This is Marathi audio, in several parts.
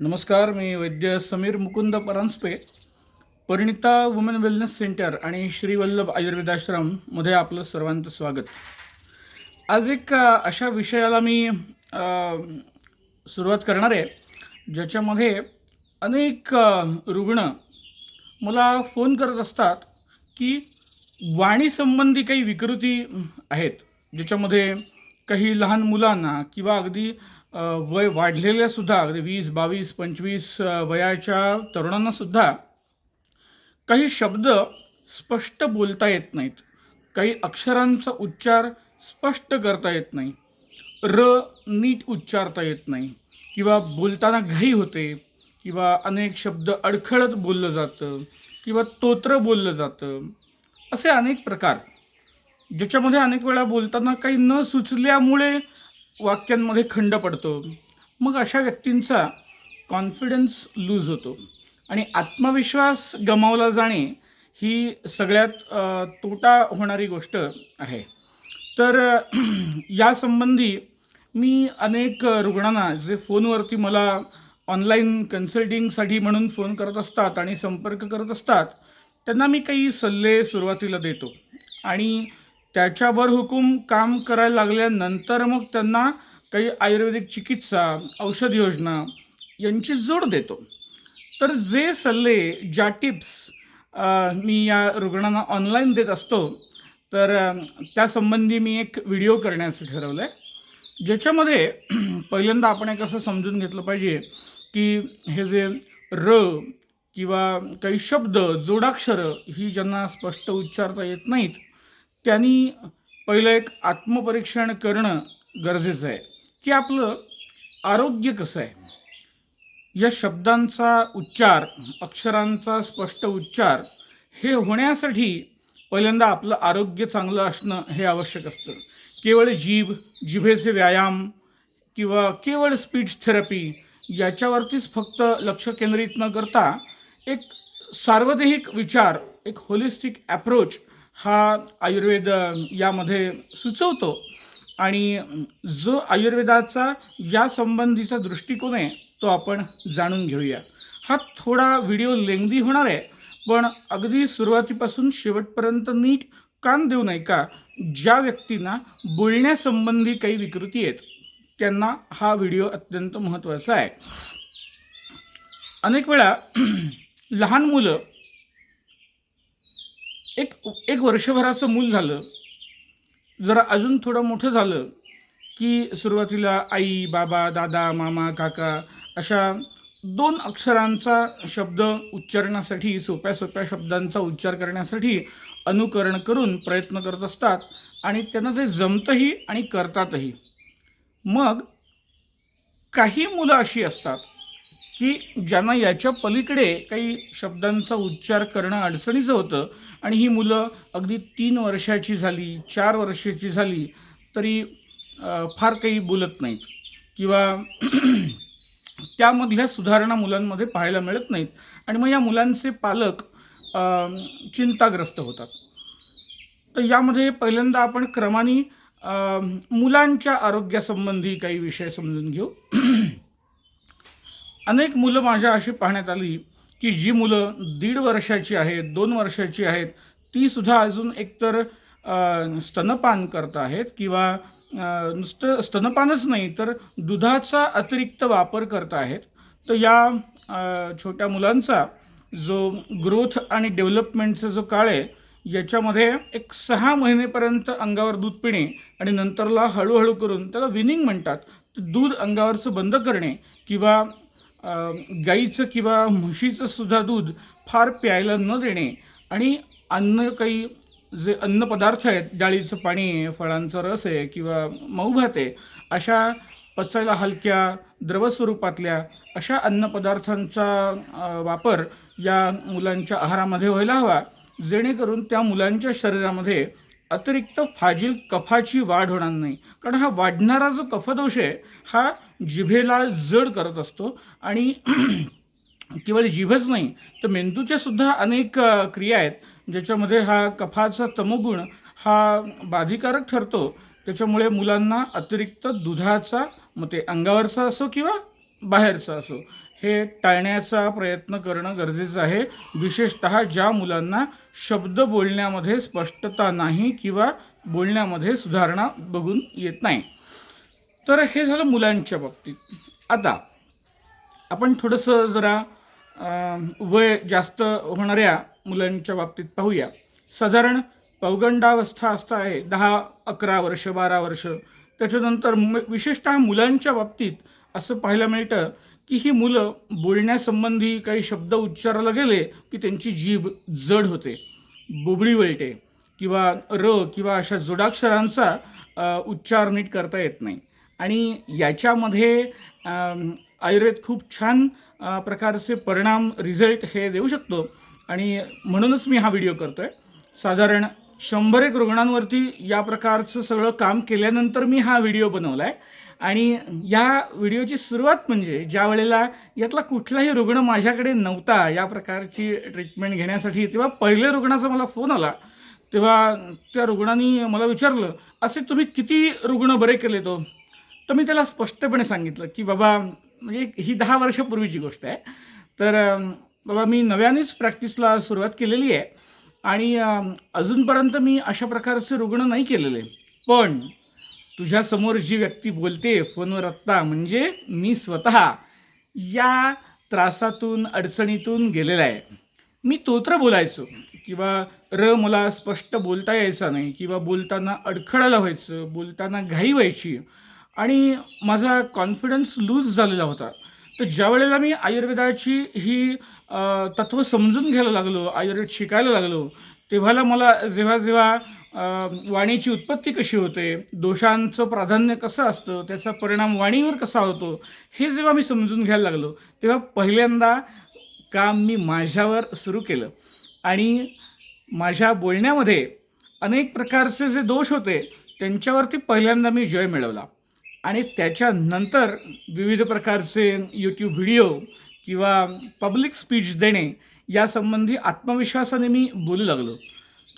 नमस्कार मी Vaidya Sameer Mukund Paranjape Parinita women wellness centre आणि श्री वल्लभ आपलं सर्वांचं स्वागत. आज एक अशा विषयाला मी सुरुवात करणार आहे ज्याच्यामध्ये अनेक रुग्ण मला फोन करत असतात की वाणीसंबंधी काही विकृती आहेत ज्याच्यामध्ये काही लहान मुलांना किंवा अगदी वय वाढलेल्या सुद्धा अगदी वीस बावीस पंचवीस वयाच्या तरुणांना सुद्धा काही शब्द स्पष्ट बोलता येत नाहीत. काही अक्षरांचा उच्चार स्पष्ट करता येत नाही. र नीट उच्चारता येत नाही. किंवा बोलताना घाई होते किंवा अनेक शब्द अडखळत बोललं जातं किंवा तोत्र बोललं जातं. असे अनेक प्रकार ज्याच्यामध्ये अनेक वेळा बोलताना काही न सुचल्यामुळे वाक्यांमध्ये खंड पडतो. मग अशा व्यक्तींचा कॉन्फिडन्स लूज होतो. आणि आत्मविश्वास गमावला जाणे ही सगळ्यात तोटा होणारी गोष्ट आहे. तर यासंबंधी मी अनेक रुग्णांना जे फोनवरती मला ऑनलाईन कन्सल्टिंगसाठी म्हणून फोन करत असतात आणि संपर्क करत असतात त्यांना मी काही सल्ले सुरुवातीला देतो. आणि त्याच्यावर हुकूम काम करायला लागल्यानंतर मग त्यांना काही आयुर्वेदिक चिकित्सा औषध योजना यांची जोड देतो. तर जे सल्ले ज्या टिप्स मी या रुग्णांना ऑनलाईन देत असतो तर त्यासंबंधी मी एक व्हिडिओ करण्याचं ठरवलं आहे ज्याच्यामध्ये पहिल्यांदा आपण एक असं समजून घेतलं पाहिजे की हे जे र किंवा काही शब्द जोडाक्षरं ही ज्यांना स्पष्ट उच्चारता येत नाहीत त्यांनी पहिलं एक आत्मपरीक्षण करणं गरजेचं आहे. की आपलं आरोग्य कसं आहे? या शब्दांचा उच्चार अक्षरांचा स्पष्ट उच्चार हे होण्यासाठी पहिल्यांदा आपलं आरोग्य चांगलं असणं हे आवश्यक असतं. केवळ जीभ जिभेचे व्यायाम किंवा केवळ स्पीच थेरपी याच्यावरतीच फक्त लक्ष केंद्रित न करता एक सार्वदेहिक विचार एक होलिस्टिक ॲप्रोच हा आयुर्वेद यामध्ये सुचवतो. आणि जो आयुर्वेदाचा या संबंधीचा दृष्टिकोन आहे तो आपण जाणून घेऊया. हा थोडा व्हिडिओ लेंगदी होणार आहे पण अगदी सुरुवातीपासून शेवटपर्यंत नीट कान देऊ नये का? ज्या व्यक्तींना बोलण्यासंबंधी काही विकृती आहेत त्यांना हा व्हिडिओ अत्यंत महत्त्वाचा आहे. अनेक वेळा लहान मुलं एक एक वर्षभराचं मूल झालं. जरा अजून थोडं मोठं झालं की सुरुवातीला आई बाबा दादा मामा काका अशा दोन अक्षरांचा शब्द उच्चारण्यासाठी सोप्या सोप्या शब्दांचा उच्चार करण्यासाठी अनुकरण करून प्रयत्न करत असतात आणि त्यांना ते जमतंही आणि करतातही. मग काही मुलं अशी असतात की ज्यांना याच्या पलीकडे काही शब्दांचा उच्चार करणं अडचणीचं होतं आणि ही मुलं अगदी तीन वर्षाची झाली चार वर्षाची झाली तरी फार काही बोलत नाहीत. किंवा त्यामधल्या सुधारणा मुलांमध्ये पाहायला मिळत नाहीत. आणि मग या मुलांचे पालक चिंताग्रस्त होतात. तर यामध्ये पहिल्यांदा आपण क्रमाने मुलांच्या आरोग्यासंबंधी काही विषय समजून घेऊ. अनेक मुलं माझ्या अशी पाहण्यात आली की जी मुलं दीड वर्षाची आहेत दोन वर्षाची आहेत ती सुद्धा अजून एकतर स्तनपान करत आहेत किंवा नुसतं स्तनपानच नाही तर दुधाचा अतिरिक्त वापर करत आहेत. तर या छोट्या मुलांचा जो ग्रोथ आणि डेव्हलपमेंटचा जो काळ आहे याच्यामध्ये एक सहा महिनेपर्यंत अंगावर दूध पिणे आणि नंतरला हळूहळू करून त्याला विनिंग म्हणतात. दूध अंगावरचं बंद करणे किंवा गाईचं किंवा म्हशीचं सुद्धा दूध फार प्यायला न देणे आणि अन्न काही जे अन्नपदार्थ आहेत डाळीचं पाणी आहे फळांचा रस आहे किंवा मऊ भात आहे अशा पचायला हलक्या द्रवस्वरूपातल्या अशा अन्नपदार्थांचा वापर या मुलांच्या आहारामध्ये व्हायला हवा जेणेकरून त्या मुलांच्या शरीरामध्ये अतिरिक्त फाजील कफाची वाढ होणार नाही. कारण हा वाढणारा जो कफदोष आहे हा जिभेला जड करत असतो आणि केवळ जिभच नाही तर मेंदूच्या सुद्धा अनेक क्रिया आहेत ज्याच्यामध्ये हा कफाचा तमोगुण हा बाधिकारक ठरतो. त्याच्यामुळे मुलांना अतिरिक्त दुधाचा मग ते अंगावरचा असो किंवा बाहेरचा असो हे टाळण्याचा प्रयत्न करणं गरजेचं आहे. विशेषत ज्या मुलांना शब्द बोलण्यामध्ये स्पष्टता नाही किंवा बोलण्यामध्ये सुधारणा बघून येत नाही. तर हे झालं मुलांच्या बाबतीत. आता आपण थोडंसं जरा वय जास्त होणाऱ्या मुलांच्या बाबतीत पाहूया. साधारण पौगंडावस्था असता आहे दहा अकरा वर्ष बारा वर्ष. त्याच्यानंतर म विशेषतः मुलांच्या बाबतीत असं पाहायला मिळतं की ही मुलं बोलण्यासंबंधी काही शब्द उच्चारायला गेले की त्यांची जीभ जड होते बुबळी वळते किंवा र किंवा अशा जोडाक्षरांचा उच्चार नीट करता येत नाही. आणि याच्यामध्ये आयुर्वेद खूप छान प्रकारचे परिणाम रिझल्ट हे देऊ शकतो. आणि म्हणूनच मी हा व्हिडिओ करतो आहे साधारण शंभर एक रुग्णांवरती या प्रकारचं सगळं काम केल्यानंतर मी हा व्हिडिओ बनवला आहे आणि या व्हिडिओची सुरुवात म्हणजे ज्या वेळेला यातला कुठलाही रुग्ण माझ्याकडे नव्हता या प्रकारची ट्रीटमेंट घेण्यासाठी तेव्हा पहिल्या रुग्णाचा मला फोन आला. तेव्हा त्या रुग्णांनी मला विचारलं असे तुम्ही किती रुग्ण बरे केले तो हो? तर मी त्याला स्पष्टपणे सांगितलं की बाबा म्हणजे ही दहा वर्षापूर्वीची गोष्ट आहे. तर बाबा मी नव्यानेच प्रॅक्टिसला सुरुवात केलेली आहे. आणि अजूनपर्यंत मी अशा प्रकारचे रुग्ण नाही केलेले. पण तुझ्यासमोर जी व्यक्ती बोलते फोनवर आत्ता म्हणजे मी स्वतः या त्रासातून अडचणीतून गेलेला आहे. मी तोत्र बोलायचो किंवा र मला स्पष्ट बोलता यायचा नाही किंवा बोलताना अडखळायला व्हायचं बोलताना घाई व्हायची. आणि माझा कॉन्फिडन्स लूज झालेला होता. तर ज्या वेळेला मी आयुर्वेदाची ही तत्त्व समजून घ्यायला लागलो आयुर्वेद शिकायला लागलो तेव्हाला मला जेव्हा जेव्हा वाणीची उत्पत्ती कशी होते दोषांचं प्राधान्य कसं असतं त्याचा परिणाम वाणीवर कसा होतो हे जेव्हा मी समजून घ्यायला लागलो तेव्हा पहिल्यांदा काम मी माझ्यावर सुरू केलं. आणि माझ्या बोलण्यामध्ये अनेक प्रकारचे जे दोष होते त्यांच्यावरती पहिल्यांदा मी जय मिळवला. आणि त्याच्यानंतर विविध प्रकारचे यूट्यूब व्हिडिओ किंवा पब्लिक स्पीच देणे यासंबंधी आत्मविश्वासाने मी बोलू लागलो.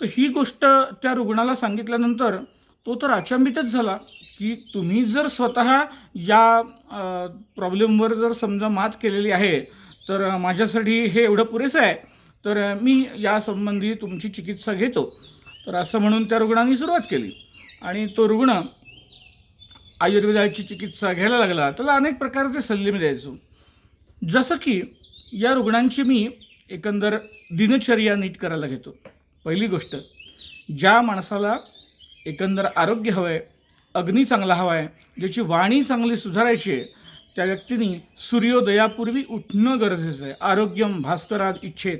तर ही गोष्ट त्या रुग्णाला सांगितल्यानंतर तो तर अचंबितच झाला की तुम्ही जर स्वतः या प्रॉब्लेमवर जर समजा मात केलेली आहे तर माझ्यासाठी हे एवढं पुरेसं आहे. तर मी यासंबंधी तुमची चिकित्सा घेतो. तर असं म्हणून त्या रुग्णांनी सुरुवात केली. आणि तो रुग्ण आयुर्वेदाची चिकित्सा घ्यायला लागला त्याला अनेक प्रकारचे सल्ले मी द्यायचो जसं की या रुग्णांची मी एकंदर दिनचर्या नीट करायला घेतो. पहिली गोष्ट ज्या माणसाला एकंदर आरोग्य हवं आहे अग्नी चांगला हवा आहे ज्याची वाणी चांगली सुधारायची आहे त्या व्यक्तीने सूर्योदयापूर्वी उठणं गरजेचं आहे. आरोग्यम भास्करात इच्छेत.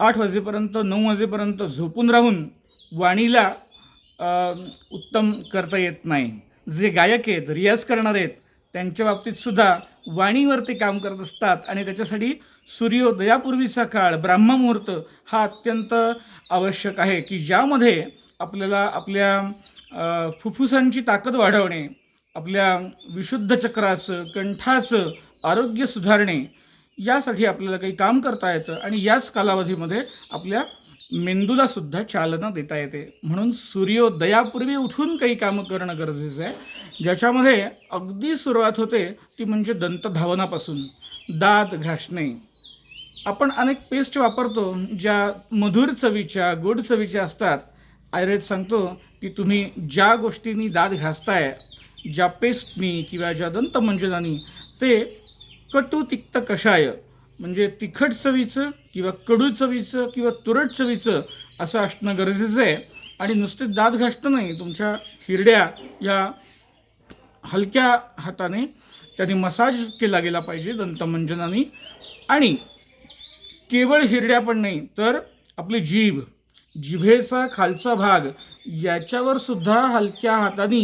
आठ वाजेपर्यंत नऊ वाजेपर्यंत झोपून राहून वाणीला उत्तम करता येत नाही. जे गायक आहेत रियाज करणारे आहेत त्यांच्या बाबतीत सुद्धा वाणीवरती काम करत असतात आणि त्याच्यासाठी सूर्योदयापूर्वीचा काळ ब्राह्ममुहूर्त हा अत्यंत आवश्यक आहे की ज्यामध्ये आपल्याला आपल्या फुफ्फुसांची ताकद वाढवणे आपल्या विशुद्ध चक्राचं कंठाचं आरोग्य सुधारणे यासाठी आपल्याला काही काम करता येतं आणि याच कालावधीमध्ये आपल्या मेंदूला सुद्धा चालना देता येते. म्हणून सूर्योदयापूर्वी उठून काही कामं करणं गरजेचं आहे. ज्याच्यामध्ये अगदी सुरुवात होते ती म्हणजे दंतधावनापासून दात घासणे. आपण अनेक पेस्ट वापरतो ज्या मधुर चवीच्या गोड चवीच्या असतात. आयुर्वेद सांगतो की तुम्ही ज्या गोष्टींनी दात घासताय ज्या पेस्टनी किंवा ज्या दंतमंजनानी ते कटू तिक्त कषाय. म्हणजे तिखट चवीचं किंवा कडू चवीचं किंवा तुरट चवीचं असं असणं गरजेचं आहे. आणि नुसते दात घासणं नाही तुमच्या हिरड्या या हलक्या हाताने त्याने मसाज केला गेला पाहिजे दंतमंजनाने. आणि केवळ हिरड्या पण नाही तर आपली जीभ जिभेचा खालचा भाग याच्यावर सुद्धा हलक्या हाताने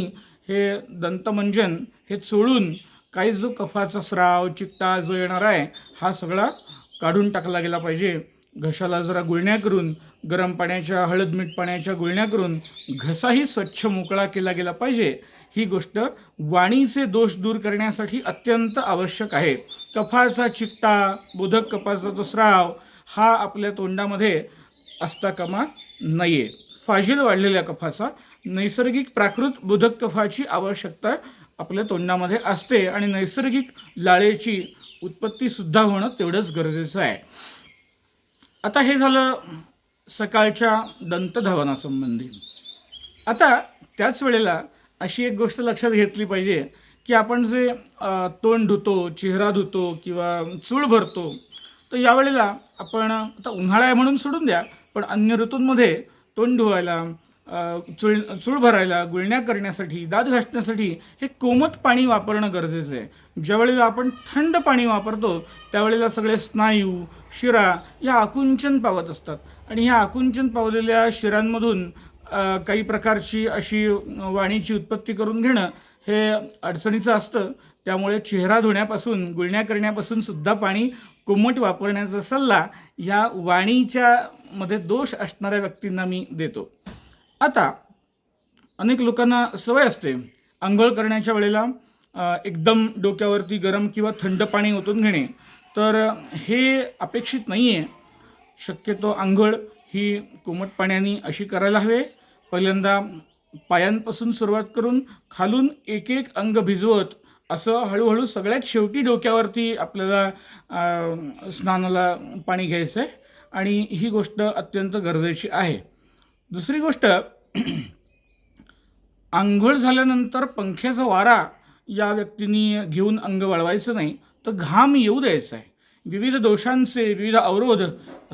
हे दंतमंजन हे चोळून काही जो कफाचा स्राव चिकटा जो येणार आहे हा सगळा काढून टाकला गेला पाहिजे. घशाला जरा गुळण्या करून गरम पाण्याच्या हळद मीठ पाण्याच्या गुळण्या करून घसाही स्वच्छ मोकळा केला गेला पाहिजे. ही गोष्ट वाणीचे दोष दूर करण्यासाठी अत्यंत आवश्यक आहे. कफाचा चिकटा बोधक कफाचा जो स्राव हा आपल्या तोंडामध्ये असता कामा आहे फाजील वाढलेल्या कफाचा नैसर्गिक प्राकृत बोधक कफाची आवश्यकता आपल्या तोंडामध्ये असते आणि नैसर्गिक लाळेची उत्पत्तीसुद्धा होणं तेवढंच गरजेचं आहे. आता हे झालं सकाळच्या दंतधावनासंबंधी. आता त्याच वेळेला अशी एक गोष्ट लक्षात घेतली पाहिजे की आपण जे तोंड धुतो चेहरा धुतो किंवा चूळ भरतो तर यावेळेला आपण आता उन्हाळा आहे म्हणून सोडून द्या पण अन्य ऋतूंमध्ये तोंड धुवायला चुळ चूळ भरायला गुळण्या करण्यासाठी दात घासण्यासाठी हे कोमट पाणी वापरणं गरजेचं आहे. ज्यावेळेला आपण थंड पाणी वापरतो त्यावेळेला सगळे स्नायू शिरा या आकुंचन पावत असतात. आणि ह्या आकुंचन पावलेल्या शिरांमधून काही प्रकारची अशी वाणीची उत्पत्ती करून घेणं हे अडचणीचं असतं. त्यामुळे चेहरा धुण्यापासून गुळण्या करण्यापासून सुद्धा पाणी कोमट वापरण्याचा सल्ला या वाणीच्या मध्ये दोष असणाऱ्या व्यक्तींना मी देतो. आता अनेक लोकांना सवय असते. आंघोळ करण्याच्या वेळेला एकदम डोक्यावरती गरम किंवा थंड पाणी ओतून घेणे. तर हे अपेक्षित नाही आहे शक्यतो आंघोळ ही कोमट पाण्याने अशी करायला हवे. पहिल्यांदा पायांपासून सुरुवात करून खालून एक एक अंग भिजवत असं हळूहळू सगळ्यात शेवटी डोक्यावरती आपल्याला स्नानाला पाणी घ्यायचं आहे आणि ही गोष्ट अत्यंत गरजेची आहे. दुसरी गोष्ट आंघोळ झाल्यानंतर पंख्याचा वारा या व्यक्तींनी घेऊन अंग वळवायचं नाही तर घाम येऊ द्यायचा आहे. विविध दोषांचे विविध अवरोध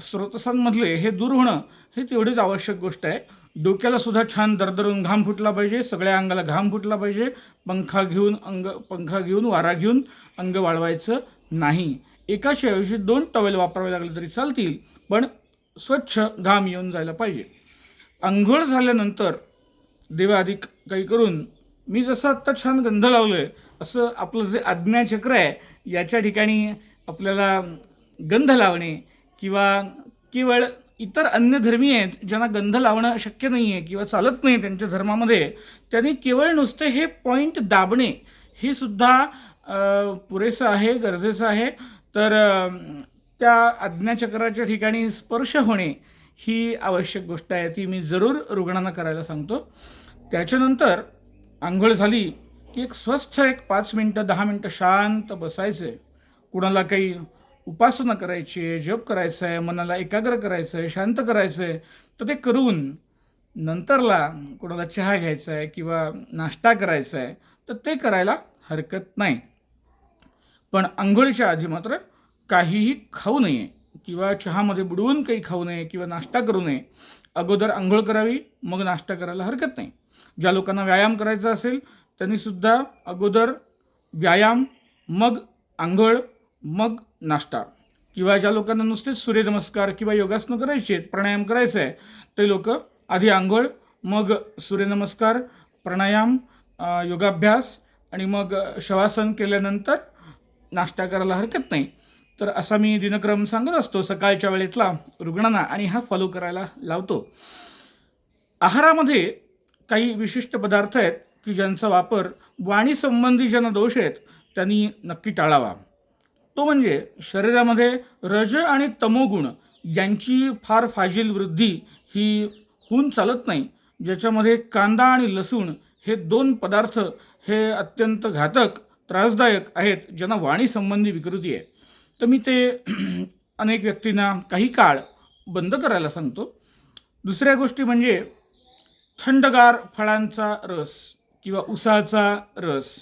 स्रोतसांमधले हे दूर होणं हे तेवढीच आवश्यक गोष्ट आहे. डोक्याला सुद्धा छान दरदरून घाम फुटला पाहिजे सगळ्या अंगाला घाम फुटला पाहिजे. पंखा घेऊन अंग पंखा घेऊन वारा घेऊन अंग वाळवायचं नाही. एकाशी ऐवजी दोन टवेल वापरावे लागले तरी चालतील पण स्वच्छ घाम येऊन जायला पाहिजे. आंघोळ झाल्यानंतर देवाधिक काही करून मी जसं आत्ता छान गंध लावलं आहे असं आपलं जे आज्ञाचक्र आहे याच्या ठिकाणी आपल्याला गंध लावणे किंवा केवळ इतर अन्य धर्मी आहेत ज्यांना गंध लावणं शक्य नाही आहे किंवा चालत नाही त्यांच्या धर्मामध्ये त्यांनी केवळ नुसते हे पॉईंट दाबणे हे सुद्धा पुरेसं आहे गरजेचं आहे. तर त्या आज्ञाचक्राच्या ठिकाणी स्पर्श होणे ही आवश्यक गोष्ट आहे ती मी जरूर रुग्णांना करायला सांगतो. त्याच्यानंतर आंघोळ झाली की एक स्वस्थ एक पाच मिनटं दहा मिनटं शांत बसायचं. आहे कुणाला काही उपासना करायची आहे जप करायचं आहे मनाला एकाग्र करायचं आहे शांत करायचं आहे तर ते करून नंतरला कुणाला चहा घ्यायचा आहे किंवा नाश्ता करायचा आहे तर ते करायला हरकत नाही. पण आंघोळीच्या आधी मात्र काहीही खाऊ नये. किंवा चहामध्ये बुडवून काही खाऊ नये किंवा नाश्ता करू नये अगोदर आंघोळ करावी मग नाश्ता करायला हरकत नाही. ज्या लोकांना व्यायाम करायचा असेल त्यांनीसुद्धा अगोदर व्यायाम मग आंघोळ मग नाश्ता. किंवा ज्या लोकांना नुसतेच सूर्यनमस्कार किंवा योगासनं करायची आहेत प्राणायाम करायचं आहे ते लोक आधी आंघोळ मग सूर्यनमस्कार प्राणायाम योगाभ्यास आणि मग शवासन केल्यानंतर नाश्ता करायला हरकत नाही. तर असा मी दिनक्रम सांगत असतो. सकाळच्या वेळेतला रुग्णांना आणि हा फॉलो करायला लावतो. आहारामध्ये काही विशिष्ट पदार्थ आहेत की ज्यांचा वापर वाणीसंबंधी ज्यांना दोष आहेत त्यांनी नक्की टाळावा. तो म्हणजे शरीरामध्ये रज आणि तमोगुण यांची फार फाजील वृद्धी ही होऊन चालत नाही. ज्याच्यामध्ये कांदा आणि लसूण हे दोन पदार्थ हे अत्यंत घातक त्रासदायक आहेत ज्यांना वाणीसंबंधी विकृती आहे. तर मी ते अनेक व्यक्तींना काही काळ बंद करायला सांगतो. दुसऱ्या गोष्टी म्हणजे थंडगार फळांचा रस किंवा उसाचा रस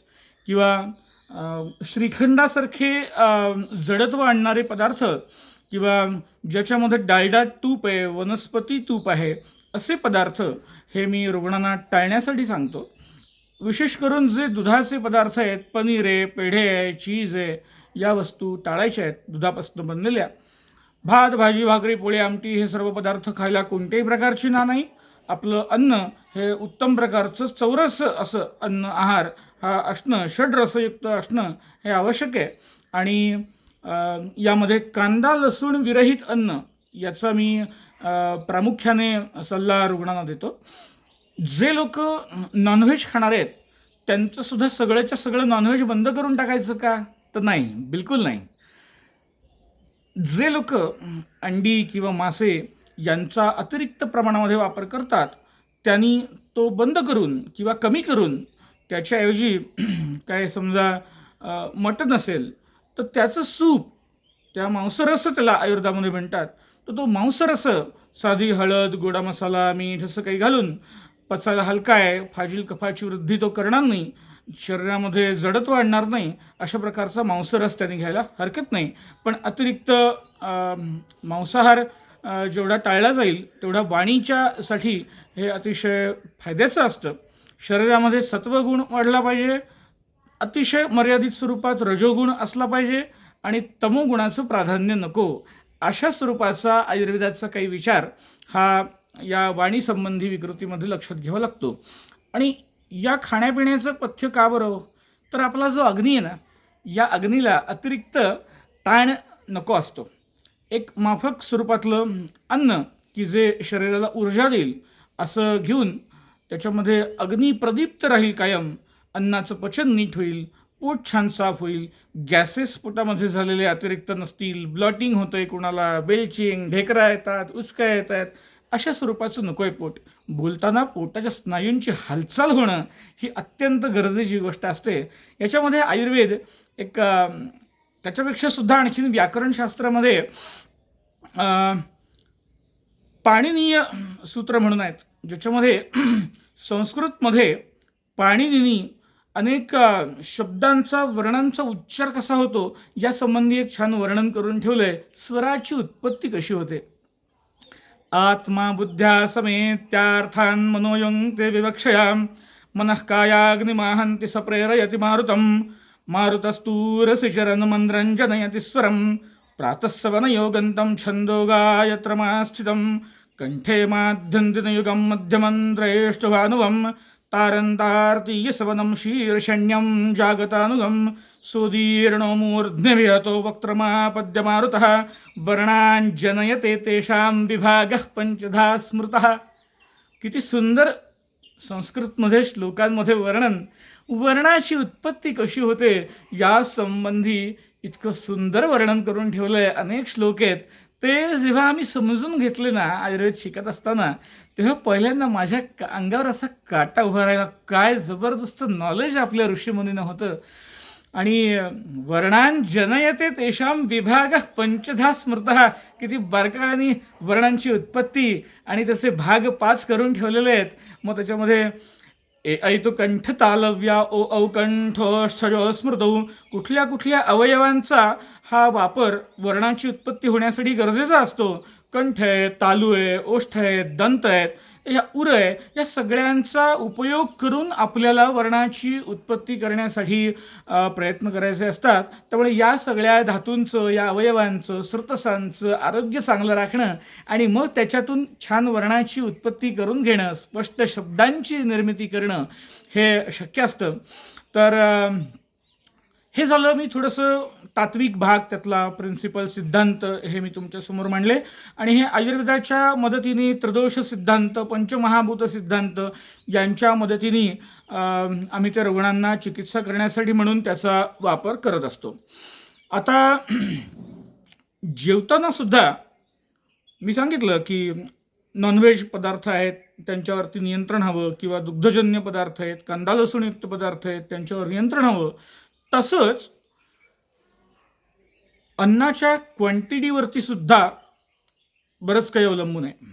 किंवा श्रीखंडासारखे जडत्व आणणारे पदार्थ किंवा ज्याच्यामध्ये डालडा तूप आहे वनस्पती तूप आहे असे पदार्थ हे मी रुग्णांना टाळण्यासाठी सांगतो. विशेष करून जे दुधाचे पदार्थ आहेत पनीर आहे पेढे आहे चीज आहे या वस्तू टाळायच्या आहेत दुधापासून बनलेल्या. भात भाजी भाकरी पोळी आमटी हे सर्व पदार्थ खायला कोणत्याही प्रकारची ना नाही. आपलं अन्न हे उत्तम प्रकारचं चौरस असं अन्न आहार हा असणं षड्रसयुक्त असणं हे आवश्यक आहे. आणि यामध्ये कांदा लसूण विरहित अन्न याचा मी प्रामुख्याने सल्ला रुग्णांना देतो. जे लोक नॉनव्हेज खाणारे आहेत त्यांचंसुद्धा सगळ्याच्या सगळं नॉनव्हेज बंद करून टाकायचं का? तर नाही बिलकुल नाही. जे लोक अंडी किंवा मासे यांचा अतिरिक्त प्रमाणामध्ये वापर करतात त्यांनी तो बंद करून किंवा कमी करून त्याच्याऐवजी काय समजा मटण असेल तर त्याचं सूप त्या मांसरस त्याला आयुर्वेदामध्ये म्हणतात तर तो मांसरस साधी हळद गोडा मसाला मीठ असं काही घालून पचायला हलका आहे फाजील कफाची वृद्धी तो करणार नाही शरीरामध्ये जडत वाढणार नाही अशा प्रकारचा मांसरस त्यांनी घ्यायला हरकत नाही. पण अतिरिक्त मांसाहार जेवढा टाळला जाईल तेवढा वाणीच्यासाठी हे अतिशय फायद्याचं असतं. शरीरामध्ये सत्वगुण वाढला पाहिजे अतिशय मर्यादित स्वरूपात रजोगुण असला पाहिजे आणि तमोगुणाचं प्राधान्य नको. अशा स्वरूपाचा आयुर्वेदाचा काही विचार हा या वाणीसंबंधी विकृतीमध्ये लक्षात घ्यावा लागतो. आणि या खाण्यापिण्याचं पथ्य का बरं? तर आपला जो अग्नी आहे ना या अग्नीला अतिरिक्त ताण नको असतो. एक माफक स्वरूपातलं अन्न की जे शरीराला ऊर्जा देईल असं घेऊन त्याच्यामध्ये अग्नी प्रदीप्त राहील कायम अन्नाचं पचन नीट होईल पोट छान साफ होईल गॅसेस पोटामध्ये झालेले अतिरिक्त नसतील ब्लॉटिंग होतं आहे कोणाला बेलचिंग ढेकरा येतात उचका येत आहेत अशा स्वरूपाचं नको आहे पोट. बोलताना पोटाच्या स्नायूंची हालचाल होणं ही अत्यंत गरजेची गोष्ट असते. याच्यामध्ये आयुर्वेद एक त्याच्यापेक्षा सुद्धा आणखीन व्याकरणशास्त्रामध्ये पाणिनीय सूत्र म्हणून आहेत. ज्याच्यामध्ये संस्कृतमध्ये पाणिनीनी अनेक शब्दांचा वर्णांचा उच्चार कसा होतो यासंबंधी एक छान वर्णन करून ठेवलं आहे स्वराची उत्पत्ती कशी होते? आत्मा बुद्ध्या समेत्यार्थान मनोयुङ्क्ते विवक्षया मनः कायाग्निमाहन्ति स प्रेरयति मारुतं मारुतस्तु जनयति स्वरं प्रातःसवनयोगन्तं छन्दोगायत्रमास्थितं कण्ठे माध्यन्दिनयुगं मध्यमन्द्रेष्टभानुवं तारन्तार्तीयसवनं शीर्षण्यं जागतानुगं सुदीर्णो मूर्ध्निविहतो वक्त्रमापद्यमारुतः वर्णाञ्जनयते तेषां विभागः पञ्चधा स्मृतः किती सुंदर संस्कृतमध्ये श्लोकांमध्ये वर्णन। वर्णाची उत्पत्ती कशी होते या संबंधी इतकं सुंदर वर्णन करून ठेवलं आहे अनेक श्लोक आहेत. ते जेव्हा आम्ही समजून घेतले ना आयुर्वेद शिकत असताना तेव्हा पहिल्यांदा माझ्या का- अंगावर असा काटा उभा राहिला. काय जबरदस्त नॉलेज आपल्या ऋषीमुनीनं होतं. आणि वर्णान जनयते तेषां विभाग पंचधा स्मृत. किती बारकाव्याने वर्णांची उत्पत्ती आणि तसे भाग पाच करून ठेवलेले आहेत. मग त्याच्यामध्ये ए ऐतु कंठ तालव्या ओ औकंठोष्ठजो स्मृतौ. कुठल्या कुठल्या अवयवांचा हा वापर वर्णांची उत्पत्ती होण्यासाठी गरजेचा असतो? कंठ आहे तालू आहे ओष्ठ आहेत दंत आहेत या उर आहे या सगळ्यांचा उपयोग करून आपल्याला वर्णाची उत्पत्ती करण्यासाठी प्रयत्न करायचे असतात. त्यामुळे या सगळ्या धातूंचं या अवयवांचं स्रोतसांचं आरोग्य चांगलं राखणं आणि मग त्याच्यातून छान वर्णाची उत्पत्ती करून घेणं स्पष्ट शब्दांची निर्मिती करणं हे शक्य असतं. तर हे झालं मी थोडंसं तात्विक भाग त्यातला प्रिन्सिपल सिद्धांत हे मी तुमच्यासमोर मांडले. आणि हे आयुर्वेदाच्या मदतीने त्रिदोष सिद्धांत पंचमहाभूत सिद्धांत यांच्या मदतीने आम्ही त्या रुग्णांना चिकित्सा करण्यासाठी म्हणून त्याचा वापर करत असतो. आता जेवताना सुद्धा मी सांगितलं की नॉनव्हेज पदार्थ आहेत त्यांच्यावरती नियंत्रण हवं किंवा दुग्धजन्य पदार्थ आहेत कांदा लसूणयुक्त पदार्थ आहेत त्यांच्यावर नियंत्रण हवं. तसंच अन्नाच्या क्वांटिटीवरती सुद्धा बरंच काही अवलंबून आहे.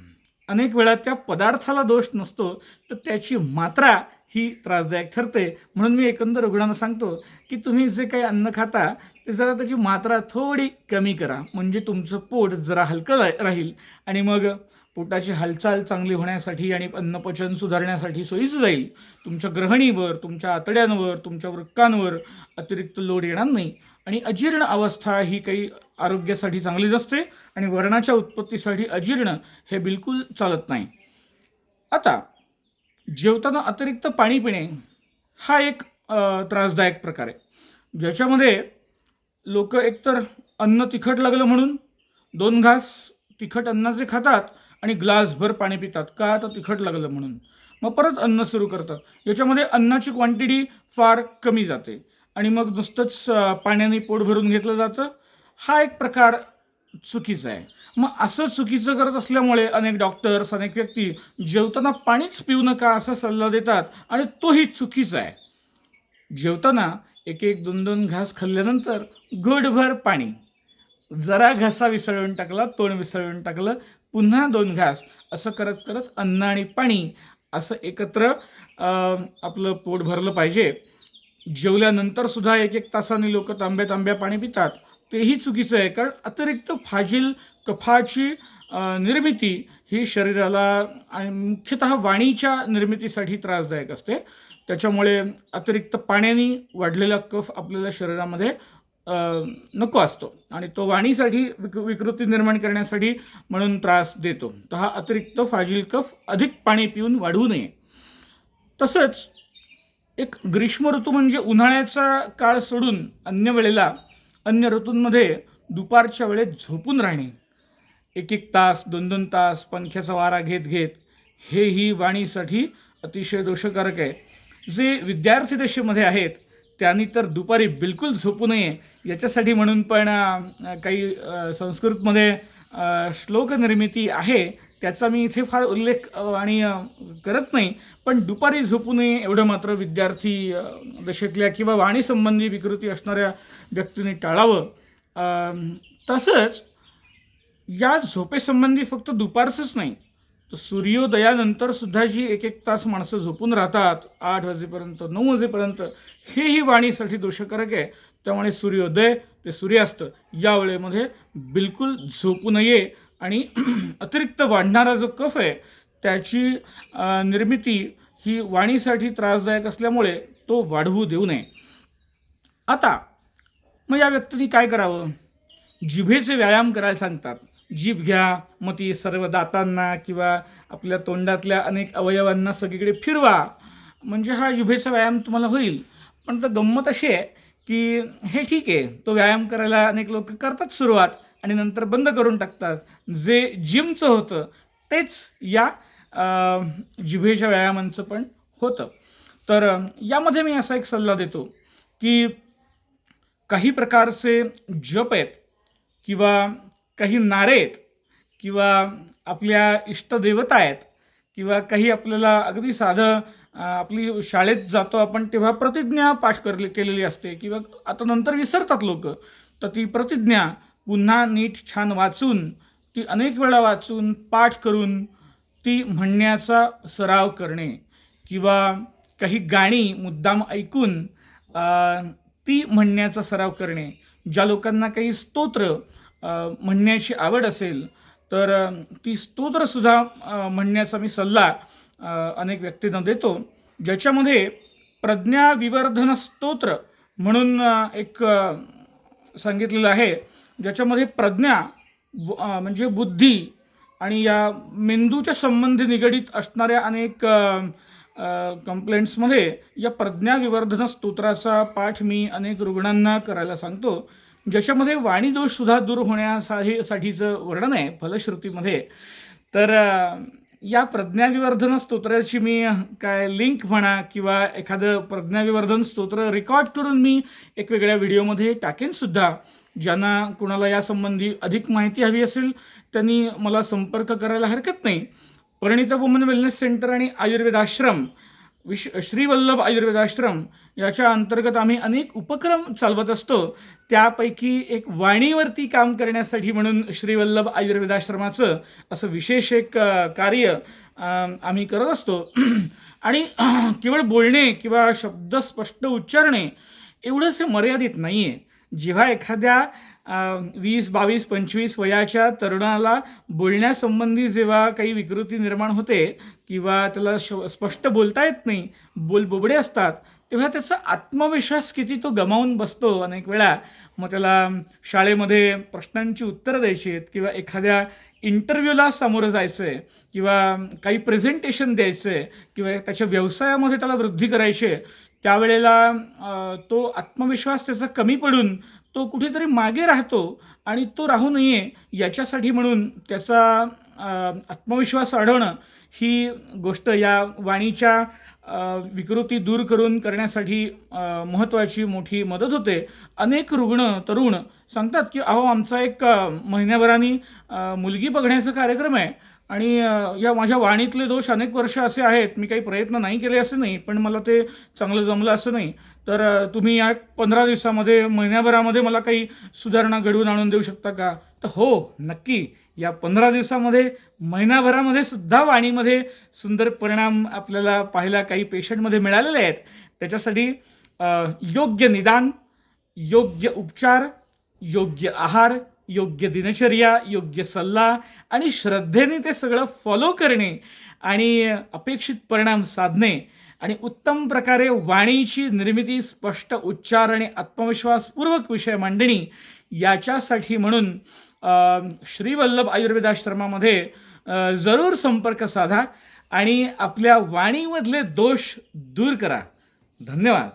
अनेक वेळा त्या पदार्थाला दोष नसतो तर त्याची मात्रा ही त्रासदायक ठरते. म्हणून मी एकंदर रुग्णांना सांगतो की तुम्ही जे काही अन्न खाता ते जरा त्याची मात्रा थोडी कमी करा. म्हणजे तुमचं पोट जरा हलकं रा- राहील. आणि मग पोटाची हालचाल चांगली होण्यासाठी आणि अन्नपचन सुधारण्यासाठी सोयीचं जाईल. तुमच्या ग्रहणीवर तुमच्या आतड्यांवर तुमच्या वृक्कांवर अतिरिक्त लोड येणार नाही. आणि अजीर्ण अवस्था ही काही आरोग्यासाठी चांगली नसते आणि वर्णाच्या उत्पत्तीसाठी अजीर्ण हे बिलकुल चालत नाही. आता जेवताना अतिरिक्त पाणी पिणे हा एक त्रासदायक प्रकार आहे. ज्याच्यामध्ये लोक एकतर अन्न तिखट लागलं म्हणून दोन घास तिखट अन्नाचे खातात आणि ग्लासभर पाणी पितात. का? तर तिखट लागलं म्हणून. मग परत अन्न सुरू करतात. याच्यामध्ये अन्नाची क्वांटिटी फार कमी जाते. आणि मग नुसतंच पाण्याने पोट भरून घेतलं जातं. हा एक प्रकार चुकीचा आहे. मग असं चुकीचं करत असल्यामुळे अनेक डॉक्टर्स अनेक व्यक्ती जेवताना पाणीच पिऊ नका असा सल्ला देतात आणि तोही चुकीचा आहे. जेवताना एक एक दोन दोन घास खाल्ल्यानंतर घोटभर पाणी. जरा घासा विसळून टाकला तोंड विसळून टाकलं पुन्हा दोन घास. असं करत करत अन्न आणि पाणी असं एकत्र आपलं पोट भरलं पाहिजे. जेवल्यानंतर सुद्धा एक एक तासाने लोक तांब्या तांब्या पाणी पितात. तेही चुकीचं आहे कारण अतिरिक्त फाजील कफाची निर्मिती ही शरीराला आणि मुख्यतः वाणीच्या निर्मितीसाठी त्रासदायक असते. त्याच्यामुळे अतिरिक्त पाण्याने वाढलेला कफ आपल्याला शरीरामध्ये नको असतो. आणि तो वाणीसाठी विक विकृती निर्माण करण्यासाठी म्हणून त्रास देतो. तर हा अतिरिक्त फाजील कफ अधिक पाणी पिऊन वाढू नये. तसंच एक ग्रीष्म ऋतू म्हणजे उन्हाळ्याचा काळ सोडून अन्य वेळेला अन्य ऋतूंमध्ये दुपारच्या वेळेत झोपून राहणे. एक एक तास दोन दोन तास पंख्याचा वारा घेत घेत हेही वाणीसाठी अतिशय दोषकारक आहे. जे विद्यार्थी दशेमध्ये आहेत त्यांनी तर दुपारी बिलकुल झोपू नये. याच्यासाठी म्हणून पण काही संस्कृतमध्ये श्लोक निर्मिती आहे त्याचा मी इथे फार उल्लेख आणि करत नाही. पण दुपारी झोपू नये एवढं मात्र विद्यार्थी दशेतल्या किंवा वाणीसंबंधी विकृती असणाऱ्या व्यक्तीने टाळावं. तसंच या झोपेसंबंधी फक्त दुपारचंच नाही तर सूर्योदयानंतर सुद्धा जी एक एक तास माणसं झोपून राहतात आठ वाजेपर्यंत नऊ वाजेपर्यंत हेही वाणीसाठी दोषकारक आहे. त्यामुळे सूर्योदय ते सूर्यास्त या वेळेमध्ये बिलकुल झोपू नये आणि अतिरिक्त वाढणारा जो कफ आहे त्याची निर्मिती ही वाणीसाठी त्रासदायक असल्यामुळे तो वाढवू देऊ नये. आता मग या व्यक्तीने काय करावं? जिभेचे व्यायाम करायला सांगतात. जीभ घ्या मग ती सर्व दातांना किंवा आपल्या तोंडातल्या अनेक अवयवांना सगळीकडे फिरवा. म्हणजे हा जिभेचा व्यायाम तुम्हाला होईल. पण तर गंमत अशी आहे की हे ठीक आहे तो व्यायाम करायला अनेक लोक करतात सुरुवात आणि नंतर बंद करून टाकतात. जे जिमचं होतं तेच या जिभेच्या व्यायामांचं पण होतं. तर यामध्ये मी असा एक सल्ला देतो की काही प्रकारचे जप आहेत किंवा काही नारे आहेत किंवा आपल्या इष्टदेवता आहेत किंवा काही आपल्याला अगदी साधं आपली शाळेत जातो आपण तेव्हा प्रतिज्ञा पाठ करली केलेली असते किंवा आता नंतर विसरतात लोक. तर ती प्रतिज्ञा पुन्हा नीट छान वाचून ती अनेक वेळा वाचून पाठ करून ती म्हणण्याचा सराव करणे किंवा काही गाणी मुद्दाम ऐकून ती म्हणण्याचा सराव करणे. ज्या लोकांना काही स्तोत्र म्हणण्याची आवड असेल तर ती स्तोत्रसुद्धा म्हणण्याचा मी सल्ला अनेक व्यक्तींना देतो. ज्याच्यामध्ये प्रज्ञाविवर्धन स्तोत्र म्हणून एक सांगितलेलं आहे. ज्याच्यामध्ये प्रज्ञा व- म्हणजे बुद्धी आणि या मेंदूच्या संबंधी निगडीत असणाऱ्या अनेक कंप्लेंट्समध्ये या प्रज्ञाविवर्धन स्तोत्राचा पाठ मी अनेक रुग्णांना करायला सांगतो. ज्याच्यामध्ये वाणीदोषसुद्धा दूर होण्यासाठी साठीचं वर्णन आहे फलश्रुतीमध्ये. तर या प्रज्ञाविवर्धन स्तोत्राची मी काय लिंक म्हणा किंवा एखादं प्रज्ञाविवर्धन स्तोत्र रेकॉर्ड करून मी एक वेगळ्या व्हिडिओमध्ये टाकेनसुद्धा ज्यांना कुणाला यासंबंधी अधिक माहिती हवी असेल त्यांनी मला संपर्क करायला हरकत नाही. परिणिता वुमन वेलनेस सेंटर आणि आयुर्वेद आश्रम विश श्रीवल्लभ आयुर्वेद आश्रम याच्या अंतर्गत आम्ही अनेक उपक्रम चालवत असतो. त्यापैकी एक वाणीवरती काम करण्यासाठी म्हणून श्रीवल्लभ आयुर्वेदाश्रमाचं असं विशेष एक कार्य आम्ही करत असतो. आणि केवळ बोलणे किंवा शब्द स्पष्ट उच्चारणे एवढंच हे मर्यादित नाही आहे जेव्हा एखाद्या वीस बावीस पंचवीस वयाच्या तरुणाला बोलण्यासंबंधी जेव्हा काही विकृती निर्माण होते किंवा त्याला श स्पष्ट बोलता येत नाही बोलबोबडे असतात तेव्हा त्याचा आत्मविश्वास किती तो गमावून बसतो अनेक वेळा. मग त्याला शाळेमध्ये प्रश्नांची उत्तरं द्यायची आहेत किंवा एखाद्या इंटरव्ह्यूला सामोरं जायचं आहे किंवा काही प्रेझेंटेशन द्यायचं आहे किंवा त्याच्या व्यवसायामध्ये त्याला वृद्धी करायची आहे त्यावेळेला तो आत्मविश्वास त्याचा कमी पडून तो कुठेतरी मागे राहतो आणि तो राहू नये याच्यासाठी म्हणून त्याचा आत्मविश्वास वाढवणं ही गोष्ट या वाणीच्या विकृती दूर करून करण्यासाठी महत्त्वाची मोठी मदत होते. अनेक रुग्ण तरुण सांगतात की अहो आमचा एक महिन्याभरानी महिन्याभराने मुलगी बघण्याचा कार्यक्रम आहे आणि या माझ्या वाणीतले दोष अनेक वर्ष असे आहेत. मी काही प्रयत्न नाही केले असे नाही पण मला ते चांगलं जमलं असं नाही. तर तुम्ही या पंधरा दिवसामध्ये महिन्याभरामध्ये मला काही सुधारणा घडवून आणून देऊ शकता का? तर हो नक्की. या पंधरा दिवसामध्ये महिनाभरामध्ये सुद्धा वाणीमध्ये सुंदर परिणाम आपल्याला पाहायला काही पेशंटमध्ये मिळालेले आहेत. त्याच्यासाठी योग्य निदान योग्य उपचार योग्य आहार योग्य दिनचर्या योग्य सल्ला आणि श्रद्धेने ते सगळं फॉलो करणे आणि अपेक्षित परिणाम साधणे आणि उत्तम प्रकारे वाणीची निर्मिती स्पष्ट उच्चार आणि आत्मविश्वासपूर्वक विषय मांडणी याच्यासाठी म्हणून श्रीवल्लभ आयुर्वेदाश्रमामध्ये जरूर संपर्क साधा आणि आपल्या वाणीमधले दोष दूर करा. धन्यवाद.